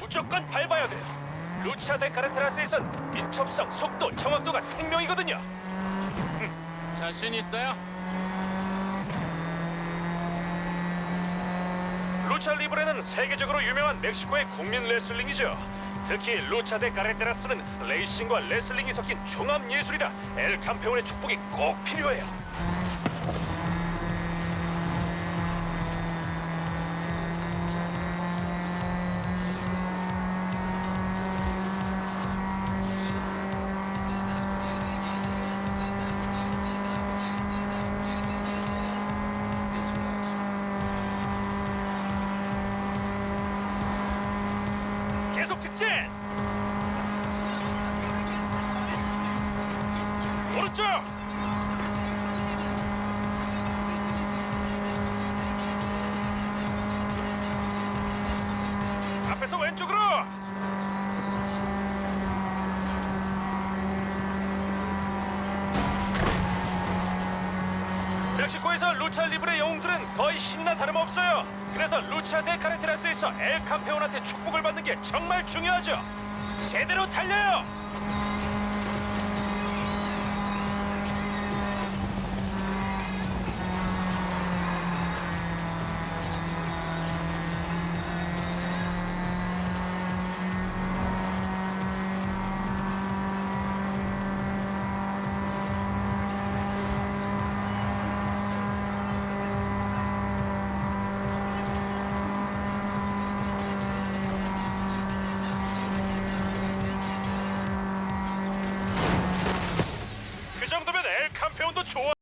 무조건 밟아야 돼요. 루치아 데 카르테라스에선 민첩성, 속도, 정확도가 생명이거든요. 자신 있어요? 루차 리브레는 세계적으로 유명한 멕시코의 국민 레슬링이죠. 특히 루차 데 카레테라스는 레이싱과 레슬링이 섞인 종합 예술이라 엘 campeon의 축복이 꼭 필요해요. 계속 직진. 오른쪽. 앞에서 왼쪽으로. 멕시코에서 루차 리브레 영웅들은 거의 신이나 다름없어요. 그래서 루차 데 카레테라스에서 엘 campeon한테 축복을 받는 게 정말 중요하죠. 제대로 달려요. 좋아.